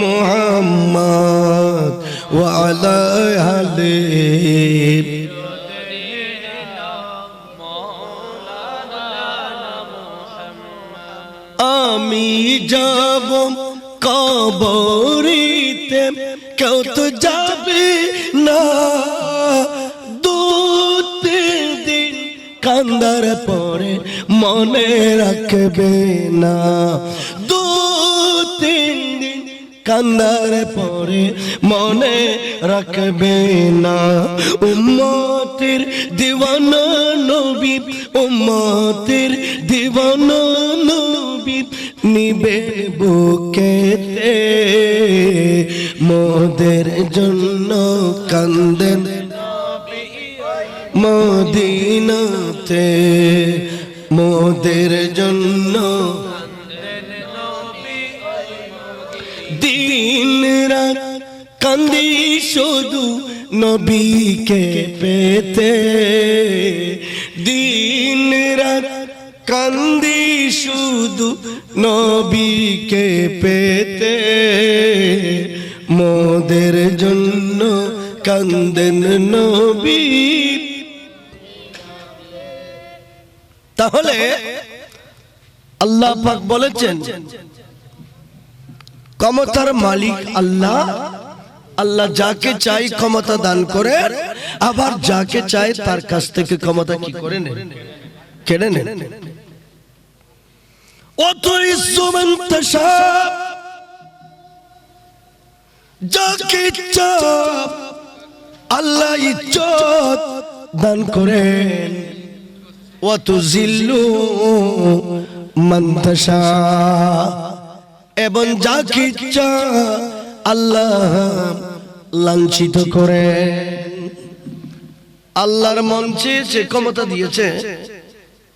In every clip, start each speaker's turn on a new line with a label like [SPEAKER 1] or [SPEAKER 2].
[SPEAKER 1] মোহাম্মদ ওয়ালে আমি যাব কবরিতে, কেউ তো যাবে না। কান্দার পরে মনে রাখবে না। দূর তিন দিন কান্দার পরে মনে রাখবে না। উম্মতের দিওয়ানা নবী, উম্মতের দিওয়ানা নবী নিবে বুকেতে। মোদের জন্য কান্দেন মদিনাতে। মোদের জন্য দিন কান্দি শুধু নবীকে পেতে। দিন রাত কান্দি শুধু নবীকে পেতে। মোদের জন্য কান্দেন নবী। তাহলে আল্লাহ পাক বলেছেন ক্ষমতার মালিক আল্লাহ। আল্লাহ। যাকে চাই ক্ষমতা দান করে আবার যাকে চাই তার কাছ থেকে ক্ষমতা কি করে নেন কেড়ে নেন যাকে ইচ্ছা আল্লাহ ইজ্জত দান করেন। অত জিল্লু মন্তশা এবং যাকে ইচ্ছা আল্লাহ লাঞ্ছিত করে আল্লাহর মঞ্চে যে ক্ষমতা দিয়েছে,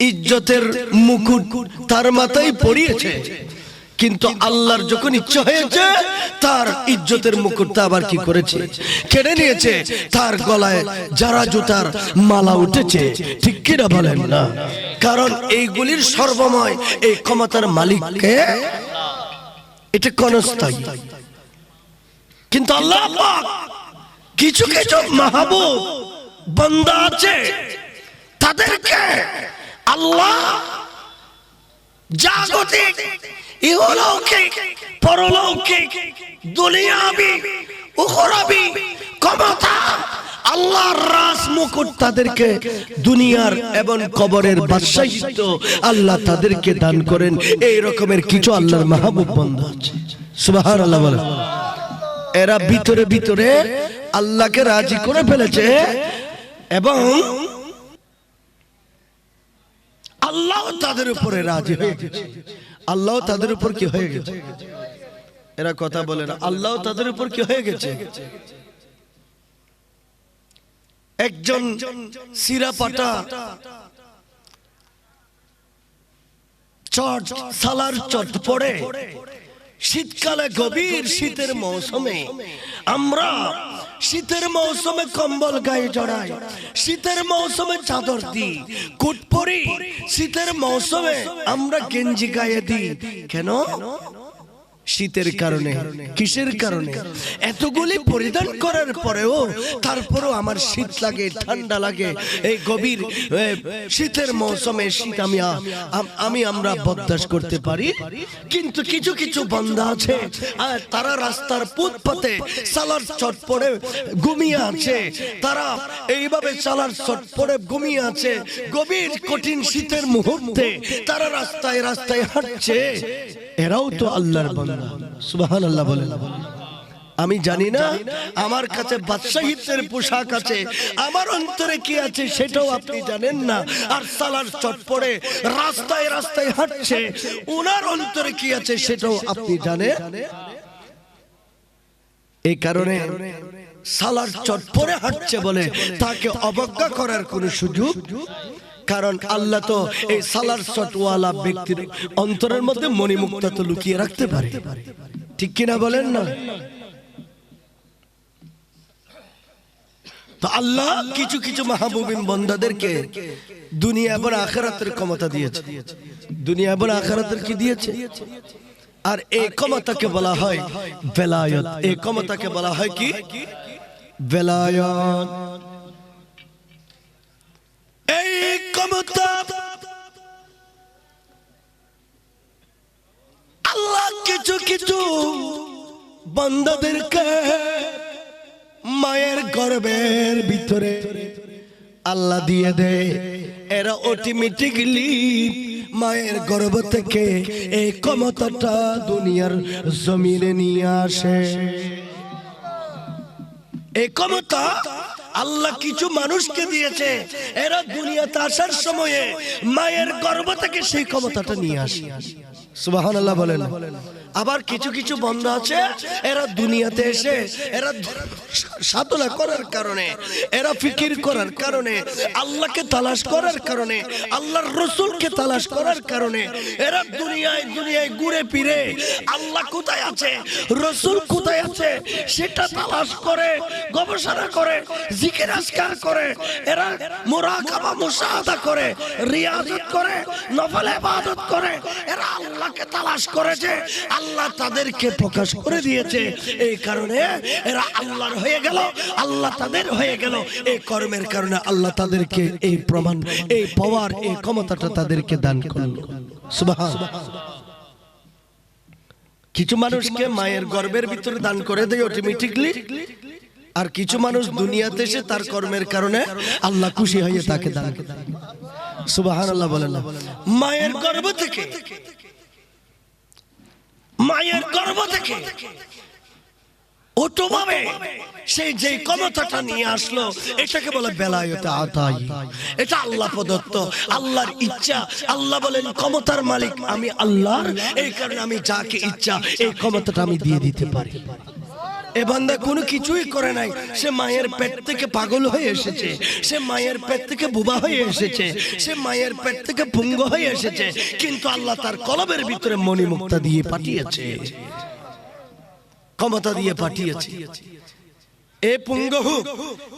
[SPEAKER 1] ইজ্জতের মুকুট তার মাথায় পড়িয়েছে। কিন্তু আল্লাহর যখন ইচ্ছা হয়েছে, তার ইজ্জতের মুকুটটা আবার কি করেছে? কেড়ে নিয়েছে। তার গলায় যারা জুতার মালা উঠেছে, ঠিক কিনা বলেন না? কারণ এইগুলির সর্বময় এই ক্ষমতার মালিককে এটা ক্ষণস্থায়ী। কিন্তু আল্লাহ পাক কিছু কিছু মাহবুব বান্দা আছে, তাদেরকে আল্লাহ জাগতিক, ইহলৌকিক, পরলৌকিক, দুনিয়াবি, উখরাবি, ক্ষমতা আল্লাহর রাস মুকুট তাদেরকে দুনিয়ার এবং কবরের বাদশাহিত্ব আল্লাহ তাদেরকে দান করেন। এই রকমের কিছু আল্লাহর মাহবুব বন্ধ আছে। সুবাহান আল্লাহ বলেন। এরা ভিতরে ভিতরে আল্লাহকে রাজি করে ফেলেছে এবং আল্লাহ তাদের উপরে রাজি হয়ে গেছে। আল্লাহ তাদের উপর কি হয়ে গেছে? এরা কথা বলে না, আল্লাহ তাদের উপর কি হয়ে গেছে? একজন সিরা পাটা চট সালার চট পড়ে। শীতকালে গভীর শীতের মৌসুমে। আমরা শীতের মৌসুমে কম্বল গায়ে জড়াই। শীতের মৌসুমে চাদর দিই। কুট পরি শীতের মৌসুমে আমরা গেঞ্জি গায়ে দিই। কেন? শীতের কারণে কিসের কারণে? এতগুলি পরিধান করার পরেও তারপরেও আমার শীত লাগে ঠান্ডা লাগে। এই গভীর শীতের মৌসুমে শীত আমি আমি আমরা বরদাস্ত করতে পারি। কিন্তু কিছু কিছু বান্দা আছে আর তারা রাস্তার ফুটপাতে সালার চট পড়ে ঘুমিয়ে আছে। তারা এইভাবে সালার চট পড়ে ঘুমিয়ে আছে। গভীর কঠিন শীতের মুহূর্তে তারা রাস্তায় রাস্তায় হাঁটছে। এরাও তো আল্লাহর বান্দা সুবহান আমি জানি না আমার কাছে বাদশাহিত্যের পোশাক আছে, আমার অন্তরে কি আছে সেটাও আপনি জানেন না। আর সালার চট পড়ে রাস্তায় রাস্তায় হাঁটছে ওনার অন্তরে কি আছে সেটাও আপনি জানেন? এই কারণে সালার চট পড়ে হাঁটছে বলে তাকে অবজ্ঞা করার কোনো সুযোগ কারণ আল্লাহ তো এই সালার চটওয়ালা ব্যক্তির অন্তরের মধ্যে মণিমুক্তা তো লুকিয়ে রাখতে পারে। ঠিক কিনা বলেন না? আল্লাহ কিছু কিছু মাহবুবিন বন্দাদেরকে দুনিয়া এবং আখেরাতের ক্ষমতা দিয়েছে। দুনিয়া এবং আখেরাতের কি দিয়েছে? আর এই ক্ষমতাকে বলা হয় বেলায়ত। এই ক্ষমতাকে বলা হয় কি? বেলায়ত। এই আল্লাহ কিছু কিছু বান্দাদেরকে মায়ের গর্ভের ভিতরে আল্লাহ দিয়ে দেয় এরা অটোমেটিকলি মায়ের গর্ভ থেকে এই ক্ষমতাটা দুনিয়ার জমিনে নিয়ে আসে। এই ক্ষমতা আল্লাহ কিছু মানুষকে দিয়েছে। এরা দুনিয়াতে আসার সময়ে মায়ের গর্ব থেকে সেই ক্ষমতাটা নিয়ে আসে। সুবাহ আল্লাহ বলেন। আবার কিছু কিছু বন্ধ আছে। এরা দুনিয়াতে এসে, এরা সাধনা করার কারণে, এরা ফিকির করার কারণে, আল্লাহকে তালাশ করার কারণে, আল্লাহর রসুলকে তালাশ করার কারণে, এরা দুনিয়ায় দুনিয়ায় ঘুরে ফিরে, আল্লাহ কোথায় আছে, রসুল কোথায় আছে, সেটা তালাশ করে, গবেষণা করে, জিকির আজকার করে, এরা মোরাকাবা, মুশাহাদা করে, রিয়াজত করে, নফল ইবাদত করে, এরা আল্লাহকে তালাশ করেছে আল্লাহ তাদেরকে প্রকাশ করে দিয়েছে। এই কারণে এরা আল্লাহর হয়ে গেল, আল্লাহ তাদের হয়ে গেল। এই কর্মের কারণে আল্লাহ তাদেরকে এই প্রমাণ, এই পাওয়ার এই ক্ষমতাটা তাদেরকে দান করল। কিছু মানুষকে মায়ের গর্ভের ভিতরে দান করে দেয় অটোমেটিকলি আর কিছু মানুষ দুনিয়াতে এসে তার কর্মের কারণে আল্লাহ খুশি হয়ে তাকে দান সুবাহান আল্লাহ বলেন। মায়ের গর্ভ থেকে মায়ের গর্ব থেকে। সেই যে ক্ষমতাটা নিয়ে আসলো, এটাকে বলে বেলায়তে আতাই এটা আল্লাহ প্রদত্ত, আল্লাহর ইচ্ছা। আল্লাহ বলেন, ক্ষমতার মালিক আমি আল্লাহর, এই কারণে আমি যাকে ইচ্ছা, এই ক্ষমতাটা আমি দিয়ে দিতে পারি। এ বান্দা কোনো কিছুই করে নাই। সে মায়ের পেট থেকে পাগল হয়ে এসেছে। সে মায়ের পেট থেকে বুবা হয়ে এসেছে। সে মায়ের পেট থেকে পুঙ্গ হয়ে এসেছে। কিন্তু আল্লাহ তার কলবের ভিতরে মণিমুক্তা দিয়ে পাঠিয়েছে। ক্ষমতা দিয়ে পাঠিয়েছে। এ পুঙ্গ হুক,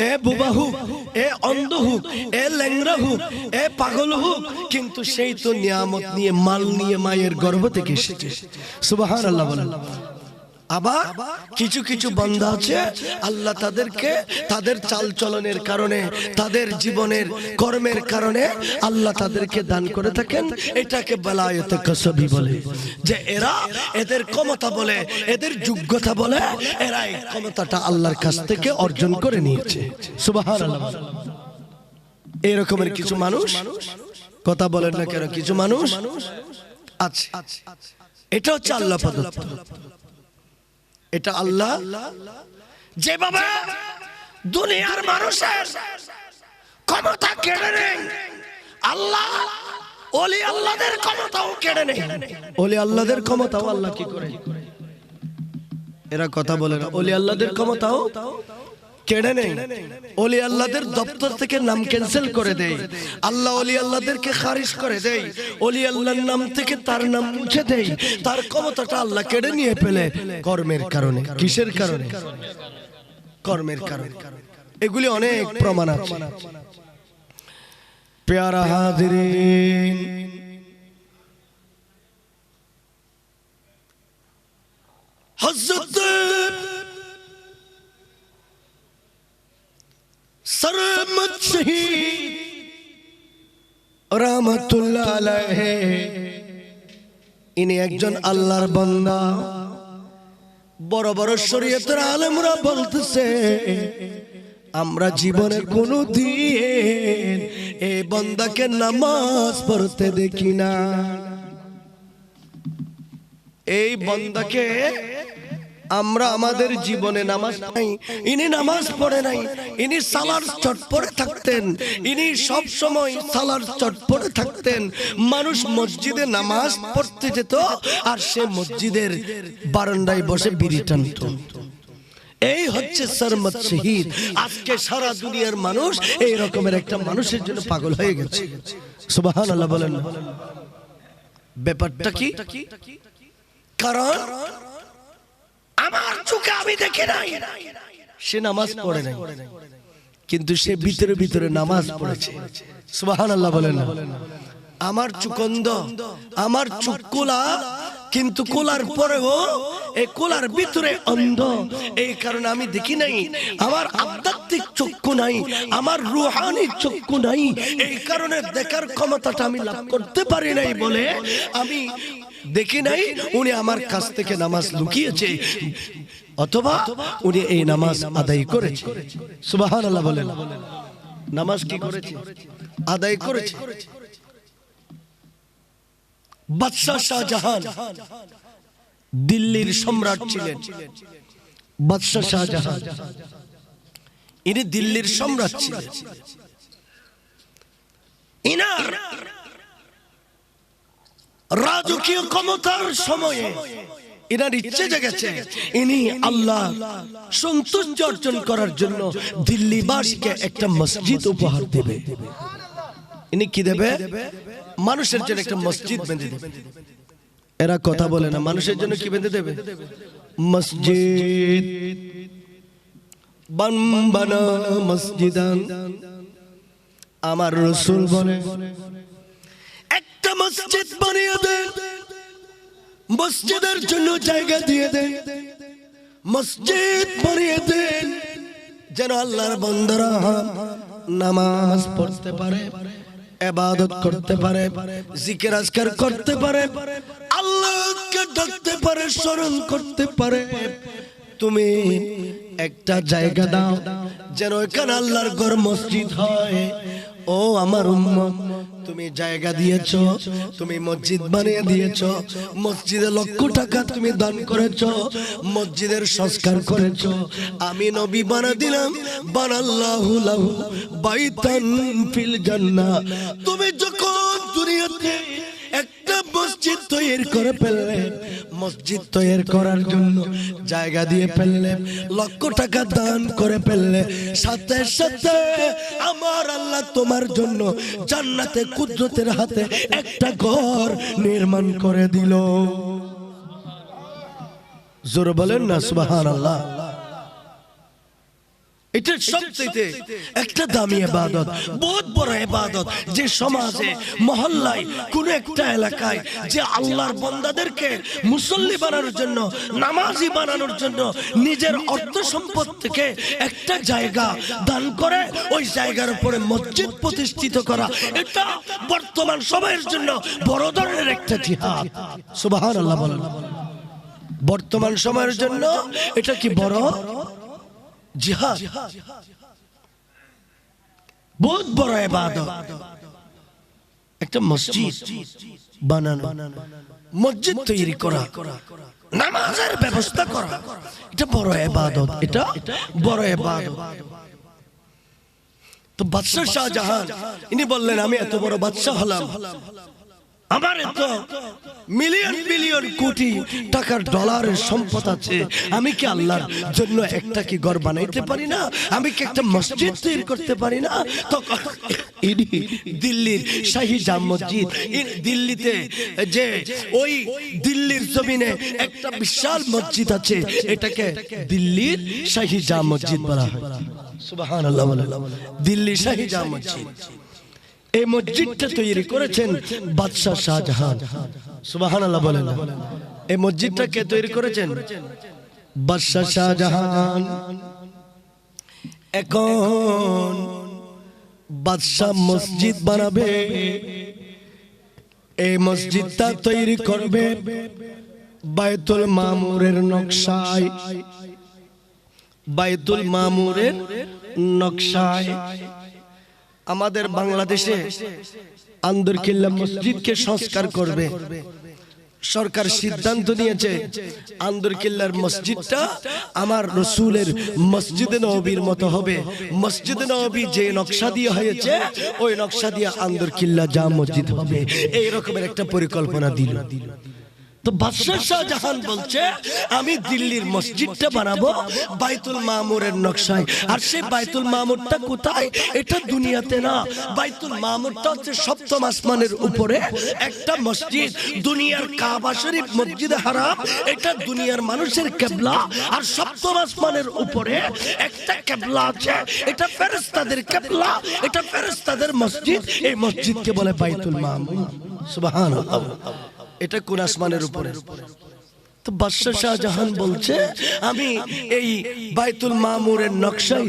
[SPEAKER 1] এ বুবা হুক, এ অন্ধ হুক, এ ল্যাংরা হুক, এ পাগল হুক, কিন্তু সেই তো নিয়ামত নিয়ে, মাল নিয়ে মায়ের গর্ভ থেকে এসেছে। সুবাহান আল্লাহ আবার কিছু কিছু বান্দা আছে, আল্লাহ তাদেরকে তাদের চাল চলনের কারণে, তাদের জীবনের কর্মের কারণে আল্লাহ তাদেরকে দান করে থাকেন। এটাকে বেলায়তে কসবি বলে। যে এরা এদের ক্ষমতা বলে, এদের যোগ্যতা বলে, এরা এই ক্ষমতাটা আল্লাহর কাছ থেকে অর্জন করে নিয়েছে। এরকমের কিছু মানুষ, কথা বলেন না কেন, কিছু মানুষ আছে। এটা হচ্ছে আল্লাহ প্রদত্ত। এটা আল্লাহ? যে বাবা দুনিয়ার মানুষের ক্ষমতা কেড়ে নেই আল্লাহ ওলি আল্লাহদের ক্ষমতাও কেড়ে নেই ওলি আল্লাহদের ক্ষমতাও আল্লাহ কি করে? এরা কথা বলে না, ওলি আল্লাহদের ক্ষমতাও কেড়ে নেই। ওলি আল্লাহদের দপ্তর থেকে নাম ক্যান্সেল করে দেয় আল্লাহ ওলি আল্লাহদেরকে খারিজ করে দেয় ওলি আল্লাহর নাম থেকে তার নাম মুছে দেয় তার ক্ষমতাটা আল্লাহ কেড়ে নিয়ে ফেলে কর্মের কারণে। কিসের কারণে? কর্মের কারণে। এগুলি অনেক প্রমাণ আছে। পেয়ারা হাজিরিন। হযরত সরমত শহীদ রহমতুল্লাহ আলাইহি ইনি একজন আল্লাহর বান্দা বড় বড় শরীয়তের আলেমরা বলতেছে আমরা জীবনে কোনো দিন এ বন্দাকে নামাজ পড়তে দেখি না এই বন্দাকে আমরা আমাদের জীবনে নামাজ নাই, ইনি নামাজ পড়ে নাই, ইনি সালার চট পড়ে থাকতেন, ইনি সব সময় সালার চট পড়ে থাকতেন। মানুষ মসজিদে নামাজ পড়তে যেত, আর সে মসজিদের বারান্দায় বসে বিড়ি টানত। এই হচ্ছে সরমত শহীদ। আজকে সারা দুনিয়ার মানুষ এই রকমের একটা মানুষের জন্য পাগল হয়ে গেছে। সুবাহান আল্লাহ বলেন ব্যাপারটা কি? কারণ আমার চোখে আমি দেখি নাই। সে নামাজ পড়ে নাই, কিন্তু সে ভিতরে ভিতরে নামাজ পড়েছে। সুবাহান আল্লাহ বলেন। আমার চুকন্দ আমার চুকুলা কিন্তু কোলার পরেও এই কোলার ভিতরে অন্ধ। এই কারণে আমি দেখি নাই, আমার আধ্যাত্মিক চক্ষু নাই, আমার রুহানি চক্ষু নাই। এই কারণে দেখার ক্ষমতাটা আমি লাভ করতে পারি নাই বলে আমি দেখি নাই? উনি আমার কাছ থেকে নামাজ লুকিয়েছে। অথবা উনি এই নামাজ আদায় করেছে। সুবাহান আল্লাহ বলেন। নামাজ কি করেছে? আদায় করেছে। বাদশাহ শাহজাহান দিল্লির সম্রাট ছিলেন। বাদশাহ শাহজাহান। ইনি দিল্লির সম্রাট ছিলেন। ইনার রাজকীয় ক্ষমতার সময়ে এনার ইচ্ছে জেগেছে ইনি আল্লাহ সন্তুষ্ট অর্জন করার জন্য দিল্লিবাসীকে একটা মসজিদ উপহার দেবে। ইনি কি দেবে? মানুষের জন্য একটা মসজিদ বেঁধে দেবে। এরা কথা বলে না, মানুষের জন্য কি বেঁধে দেবে? মসজিদ। বান বানা মসজিদান। আমার রসুল বলে। মসজিদ বানিয়ে দেন মসজিদের জন্য জায়গা দিয়ে দেন মসজিদ বানিয়ে দেন যেন আল্লাহর বন্দরা নামাজ পড়তে পারে এবাদত করতে পারে, জিকির, আজকার করতে পারে, আল্লাহকে ডাকতে পারে, স্মরণ করতে পারে। তুমি একটা জায়গা দাও, যেন এখানে আল্লাহর ঘর মসজিদ হয়। ও আমার তুমি জায়গা দিয়েছ, তুমি মসজিদ বানিয়ে দিয়েছ, মসজিদে লক্ষ টাকা তুমি দান করেছ, মসজিদের সংস্কার করেছ। আমি নবী বানা দিলাম, বানাল্লাহু লাহু ফিল তুমি যখন দুনিয়াতে মসজিদ তৈরি করে ফেললে, মসজিদ তৈরি করার জন্য জায়গা দিয়ে ফেললে, লক্ষ টাকা দান করে ফেললে, সাথে সাথে আমার আল্লাহ তোমার জন্য জান্নাতে, কুদরতের হাতে একটা ঘর নির্মাণ করে দিল। জোর বলেন না সুবাহান আল্লাহ এটা সবচেয়ে একটা দামি ইবাদত বহুত বড় ইবাদত যে সমাজে মহল্লায় কোন একটা এলাকায় যে আল্লাহর বান্দাদেরকে মুসল্লি বানানোর জন্য নামাজি বানানোর জন্য নিজের অর্থ সম্পদ থেকে একটা জায়গা দান করে ওই জায়গার উপরে মসজিদ প্রতিষ্ঠিত করা। এটা বর্তমান সময়ের জন্য বড় ধরনের একটা জিহাদ। সুবহানাল্লাহ বলেন। বর্তমান সময়ের জন্য এটা কি বড়? জিহাদ। বহুত বড় একটা মসজিদ বানানো। মসজিদ তৈরি করা। নামাজের ব্যবস্থা করা। এটা বড় এটা বড় তো বাদশাহ শাহজাহান, ইনি বললেন, আমি এত বড় বাদশাহ হলাম। আমার এত মিলিয়ন কোটি টাকার ডলারের সম্পদ আছে। আমি কি আল্লাহর জন্য একটা কি ঘর বানাইতে পারি না? আমি কি একটা মসজিদ তৈরি করতে পারি না? তখন ইনি দিল্লির শাহী জাম মসজিদ দিল্লিতে যে ওই দিল্লির জমিনে একটা বিশাল মসজিদ আছে, এটাকে দিল্লির শাহী জাম মসজিদ বলা হয়। সুবহানাল্লাহ দিল্লি শাহী জাম মসজিদ। এই মসজিদটা তৈরি করেছেন বাদশাহ শাহজাহান। সুবহানাল্লাহ বলেন। এই মসজিদটা কে তৈরি করেছেন? বাদশাহ শাহজাহান। এখন বাদশাহ মসজিদ বানাবে। এই মসজিদটা তৈরি করবে বাইতুল মামুরের নকশায়। বাইতুল মামুরের নকশায়। আমাদের বাংলাদেশে আন্দরকিল্লা মসজিদকে সংস্কার করবে। সরকার সিদ্ধান্ত নিয়েছে আন্দরকিল্লার মসজিদটা আমার রসুলের মসজিদে নবীর মতো হবে। মসজিদে নবী যে নকশা দিয়ে হয়েছে ওই নকশা দিয়ে আন্দরকিল্লা যা মসজিদ হবে। এই রকমের একটা পরিকল্পনা দিল। তো বাদশাহ শাহজাহান বলছে, আমি দিল্লির মসজিদটা বানাবো, বাইতুল মামুরের নকশায়। আর সেই বাইতুল মামুরটা কোথায়? এটা দুনিয়াতে না। বাইতুল মামুরটা হচ্ছে সপ্তম আসমানের উপরে একটা মসজিদ। দুনিয়ার কাবা শরীফ, মসজিদ হারাম, এটা দুনিয়ার মানুষের কেবলা। আর সপ্তম আসমানের উপরে একটা কেবলা আছে। এটা ফেরেশতাদের কেবলা। এটা ফেরেশতাদের মসজিদ। এই মসজিদকে বলে বাইতুল মামুর। সুবহানাল্লাহ। এটা কোন আসমানের উপরে? তো বাদশাহ শাহজাহান বলছে আমি এই বাইতুল মামুরের নকশায়